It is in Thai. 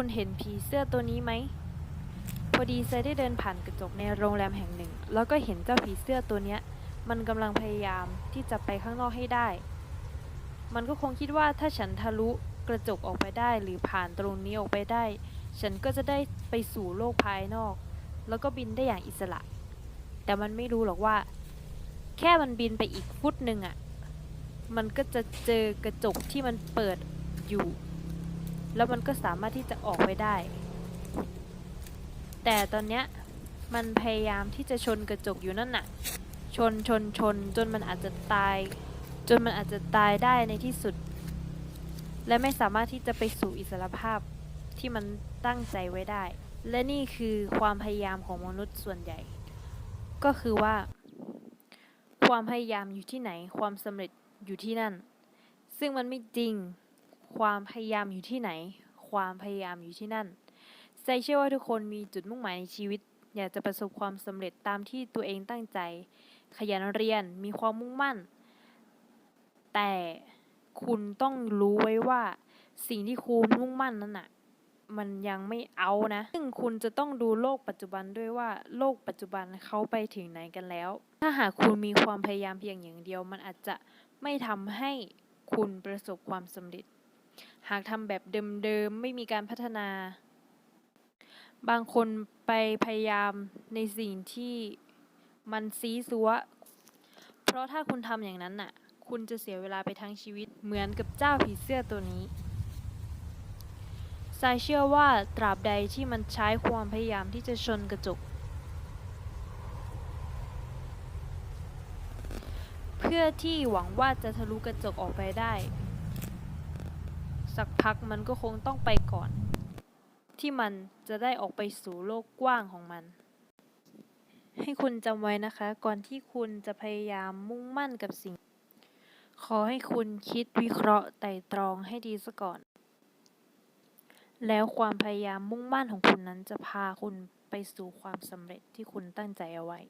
คุณเห็นผีเสื้อตัวนี้ไหม พอดีเซได้เดินผ่านกระจกในโรงแรมแห่งหนึ่ง แล้วก็เห็นเจ้าผีเสื้อตัวเนี้ย มันกำลังพยายามที่จะไปข้างนอกให้ได้ มันก็คงคิดว่าถ้าฉันทะลุกระจกออกไปได้ หรือผ่านตรงนี้ออกไปได้ ฉันก็จะได้ไปสู่โลกภายนอก แล้วก็บินได้อย่างอิสระ แต่มันไม่รู้หรอกว่า แค่มันบินไปอีกฟุตหนึ่งอะ่ะ มันก็จะเจอกระจกที่มันเปิดอยู่ แล้วมันก็สามารถที่จะออกไปได้ แต่ตอนเนี้ยมันพยายามที่จะชนกระจกอยู่นั่นน่ะ ชนชนชนจนมันอาจจะตาย จนมันอาจจะตายได้ในที่สุด และไม่สามารถที่จะไปสู่อิสรภาพที่มันตั้งใจไว้ได้ และนี่คือความพยายามของมนุษย์ส่วนใหญ่ ก็คือว่า ความพยายามอยู่ที่ไหน ความสำเร็จอยู่ที่นั่น ซึ่งมันไม่จริง ความพยายามอยู่ที่ไหน ความพยายามอยู่ที่นั่น ใจเชื่อว่าทุกคนมีจุดมุ่งหมายในชีวิต อยากจะประสบความสำเร็จตามที่ตัวเองตั้งใจ ขยันเรียน มีความมุ่งมั่น แต่คุณต้องรู้ไว้ว่า สิ่งที่คุณมุ่งมั่นนั้นน่ะ มันยังไม่เอานะ ซึ่งคุณจะต้องดูโลกปัจจุบันด้วยว่า โลกปัจจุบันเขาไปถึงไหนกันแล้ว ถ้าหากคุณมีความพยายามเพียงอย่างเดียว มันอาจจะไม่ทำให้คุณประสบความสำเร็จ หากทำแบบเดิมๆ ไม่มีการพัฒนา บางคนไปพยายามในสิ่งที่มันซีซัว เพราะถ้าคุณทำอย่างนั้นน่ะ คุณจะเสียเวลาไปทั้งชีวิตเหมือนกับเจ้าผีเสื้อตัวนี้ทรายเชื่อว่าตราบใดที่มันใช้ความพยายามที่จะชนกระจก เพื่อที่หวังว่าจะทะลุกระจกออกไปได้ สักพักมันก็คงต้องไปก่อน ที่มันจะได้ออกไปสู่โลกกว้างของมัน ให้คุณจำไว้นะคะ ก่อนที่คุณจะพยายามมุ่งมั่นกับสิ่ง ขอให้คุณคิดวิเคราะห์ไต่ตรองให้ดีซะก่อน แล้วความพยายามมุ่งมั่นของคุณนั้นจะพาคุณไปสู่ความสำเร็จที่คุณตั้งใจเอาไว้